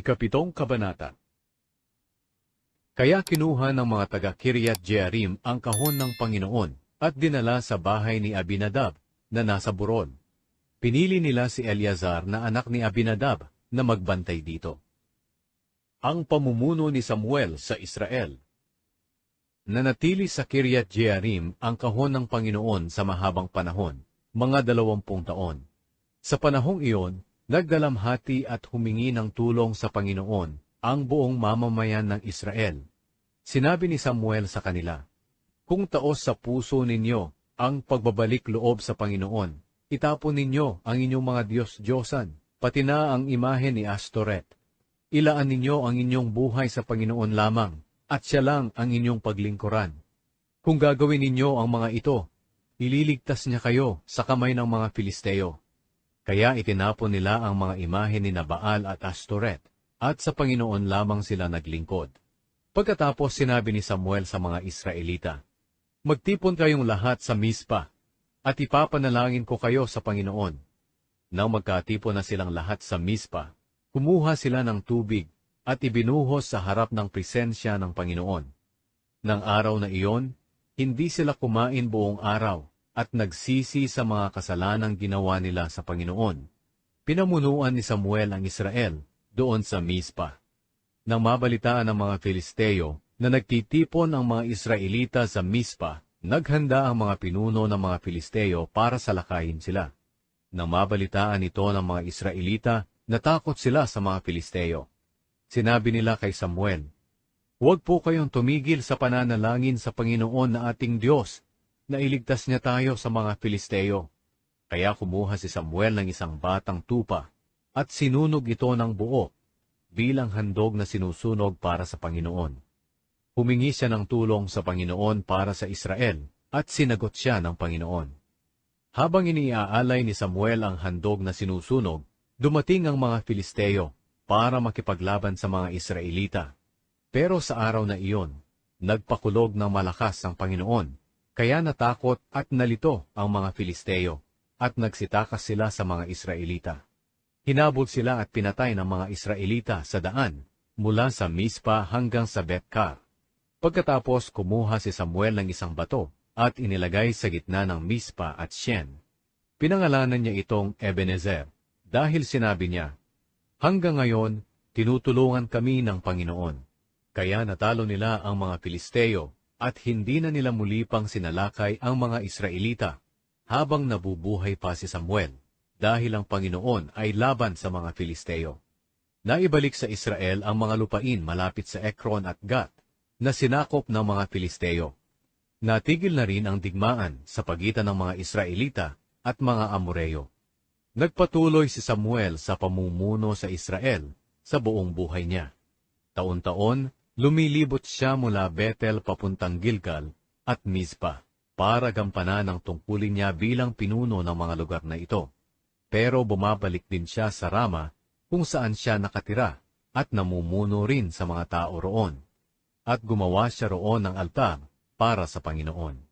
Ikapitong Kabanata Kaya kinuha ng mga taga Kiryat Jearim ang kahon ng Panginoon at dinala sa bahay ni Abinadab na nasa Buron. Pinili nila si Eleazar na anak ni Abinadab na magbantay dito. Ang pamumuno ni Samuel sa Israel Nanatili sa Kiryat Jearim ang kahon ng Panginoon sa mahabang panahon, mga dalawampung taon. Sa panahong iyon, nagdalamhati at humingi ng tulong sa Panginoon ang buong mamamayan ng Israel. Sinabi ni Samuel sa kanila, Kung taos sa puso ninyo ang pagbabalik loob sa Panginoon, itapon ninyo ang inyong mga Diyos-Diyosan, pati na ang imahe ni Astoret. Ilaan ninyo ang inyong buhay sa Panginoon lamang, at siya lang ang inyong paglingkuran. Kung gagawin ninyo ang mga ito, ililigtas niya kayo sa kamay ng mga Filisteo. Kaya itinapon nila ang mga imahe ni Nabaal at Astoret, at sa Panginoon lamang sila naglingkod. Pagkatapos sinabi ni Samuel sa mga Israelita, Magtipon kayong lahat sa Mispa, at ipapanalangin ko kayo sa Panginoon. Nang magkatipon na silang lahat sa Mispa, kumuha sila ng tubig at ibinuhos sa harap ng presensya ng Panginoon. Nang araw na iyon, hindi sila kumain buong araw at nagsisi sa mga kasalanang ginawa nila sa Panginoon. Pinamunuan ni Samuel ang Israel doon sa Mispa. Nang mabalitaan ng mga Filisteo na nagtitipon ang mga Israelita sa Mispa, naghanda ang mga pinuno ng mga Filisteo para salakayin sila. Nang mabalitaan ito ng mga Israelita, natakot sila sa mga Filisteo. Sinabi nila kay Samuel, Huwag po kayong tumigil sa pananalangin sa Panginoon na ating Diyos na iligtas niya tayo sa mga Filisteo. Kaya kumuha si Samuel ng isang batang tupa at sinunog ito ng buo bilang handog na sinusunog para sa Panginoon. Humingi siya ng tulong sa Panginoon para sa Israel at sinagot siya ng Panginoon. Habang iniaalay ni Samuel ang handog na sinusunog, dumating ang mga Filisteo para makipaglaban sa mga Israelita. Pero sa araw na iyon, nagpakulog ng malakas ang Panginoon, kaya natakot at nalito ang mga Filisteo, at nagsitakas sila sa mga Israelita. Hinabol sila at pinatay ng mga Israelita sa daan, mula sa Mispa hanggang sa Betkar. Pagkatapos kumuha si Samuel ng isang bato at inilagay sa gitna ng Mispa at Shen. Pinangalanan niya itong Ebenezer dahil sinabi niya, Hanggang ngayon, tinutulungan kami ng Panginoon. Kaya natalo nila ang mga Filisteo at hindi na nila muli pang sinalakay ang mga Israelita habang nabubuhay pa si Samuel dahil ang Panginoon ay laban sa mga Filisteo. Naibalik sa Israel ang mga lupain malapit sa Ekron at Gat na sinakop ng mga Filisteo. Natigil na rin ang digmaan sa pagitan ng mga Israelita at mga Amoreo. Nagpatuloy si Samuel sa pamumuno sa Israel sa buong buhay niya. Taon-taon, lumilibot siya mula Bethel papuntang Gilgal at Mizpa para gampanan ang tungkulin niya bilang pinuno ng mga lugar na ito. Pero bumabalik din siya sa Rama kung saan siya nakatira at namumuno rin sa mga tao roon. At gumawa siya roon ng altar para sa Panginoon.